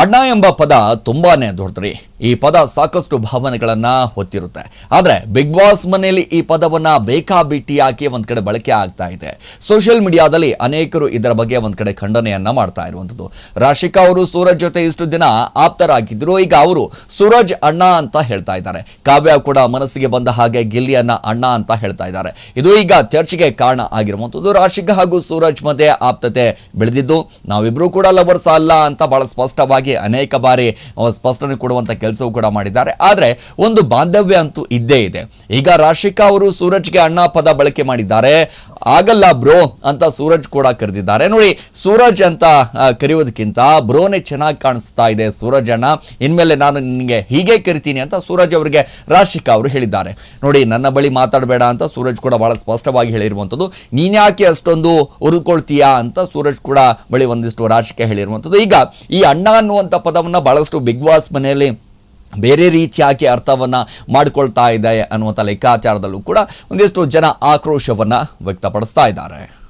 ಅಣ್ಣ ಎಂಬ ಪದ ತುಂಬಾನೇ ದೊಡ್ಡದ್ರಿ. ಈ ಪದ ಸಾಕಷ್ಟು ಭಾವನೆಗಳನ್ನ ಹೊತ್ತಿರುತ್ತೆ. ಆದ್ರೆ ಬಿಗ್ ಬಾಸ್ ಮನೆಯಲ್ಲಿ ಈ ಪದವನ್ನ ಬೇಕಾಬಿಟ್ಟಿಯಾಗಿ ಒಂದ್ ಕಡೆ ಬಳಕೆ ಆಗ್ತಾ ಇದೆ. ಸೋಷಿಯಲ್ ಮೀಡಿಯಾದಲ್ಲಿ ಅನೇಕರು ಇದರ ಬಗ್ಗೆ ಒಂದ್ ಕಡೆ ಖಂಡನೆಯನ್ನ ಮಾಡ್ತಾ ಇರುವಂತದ್ದು ರಾಶಿಕಾ ಅವರು ಸೂರಜ್ ಜೊತೆ ಇಷ್ಟು ದಿನ ಆಪ್ತರಾಗಿದ್ರು ಈಗ ಅವರು ಸೂರಜ್ ಅಣ್ಣ ಅಂತ ಹೇಳ್ತಾ ಇದ್ದಾರೆ. ಕಾವ್ಯ ಕೂಡ ಮನಸ್ಸಿಗೆ ಬಂದ ಹಾಗೆ ಗಿಲ್ಲಿಯನ್ನ ಅಣ್ಣ ಅಂತ ಹೇಳ್ತಾ ಇದ್ದಾರೆ. ಇದು ಈಗ ಚರ್ಚೆಗೆ ಕಾರಣ ಆಗಿರುವಂತದ್ದು ರಾಶಿಕಾ ಹಾಗೂ ಸೂರಜ್ ಮಧ್ಯೆ ಆಪ್ತತೆ ಬೆಳೆದಿದ್ದು. ನಾವಿಬ್ರು ಕೂಡ ಲವರ್ಸ್ ಅಲ್ಲ ಅಂತ ಬಹಳ ಸ್ಪಷ್ಟವಾಗಿ ಅನೇಕ ಬಾರಿ ಸ್ಪಷ್ಟನೆ ಕೊಡುವಂಥ ಕೆಲಸವೂ ಕೂಡ ಮಾಡಿದ್ದಾರೆ. ಆದರೆ ಒಂದು ಬಾಂಧವ್ಯ ಅಂತೂ ಇದ್ದೇ ಇದೆ. ಈಗ ರಾಶಿಕಾ ಅವರು ಸೂರಜ್ಗೆ ಅಣ್ಣ ಪದ ಬಳಕೆ ಮಾಡಿದ್ದಾರೆ. ಆಗಲ್ಲ ಬ್ರೋ ಅಂತ ಸೂರಜ್ ಕೂಡ ಕರೆದಿದ್ದಾರೆ. ನೋಡಿ, ಸೂರಜ್ ಅಂತ ಕರೆಯೋದಕ್ಕಿಂತ ಬ್ರೋನೇ ಚೆನ್ನಾಗಿ ಕಾಣಿಸ್ತಾ ಇದೆ ಸೂರಜ್ ಅಣ್ಣ ಇನ್ಮೇಲೆ ನಾನು ನಿನಗೆ ಹೀಗೆ ಕರಿತೀನಿ ಅಂತ ಸೂರಜ್ ಅವರಿಗೆ ರಾಶಿಕಾ ಅವರು ಹೇಳಿದ್ದಾರೆ. ನೋಡಿ, ನನ್ನ ಬಳಿ ಮಾತಾಡಬೇಡ ಅಂತ ಸೂರಜ್ ಕೂಡ ಬಹಳ ಸ್ಪಷ್ಟವಾಗಿ ಹೇಳಿರುವಂಥದ್ದು ನೀನ್ಯಾಕೆ ಅಷ್ಟೊಂದು ಹುರಿದುಕೊಳ್ತೀಯಾ ಅಂತ ಸೂರಜ್ ಕೂಡ ಬಳಿ ಒಂದಿಷ್ಟು ರಾಶಿಕಾ ಹೇಳಿರುವಂಥದ್ದು ಈಗ ಈ ಅಣ್ಣ ಅನ್ನುವಂಥ ಪದವನ್ನು ಬಹಳಷ್ಟು ಬಿಗ್ ಬಾಸ್ ಮನೆಯಲ್ಲಿ ಬೇರೆ ರೀತಿಯಾಗಿ ಅರ್ಥವನ್ನು ಮಾಡಿಕೊಳ್ತಾ ಇದೆ ಅನ್ನುವಂಥ ಲೆಕ್ಕಾಚಾರದಲ್ಲೂ ಕೂಡ ಒಂದಿಷ್ಟು ಜನ ಆಕ್ರೋಶವನ್ನು ವ್ಯಕ್ತಪಡಿಸ್ತಾ ಇದ್ದಾರೆ.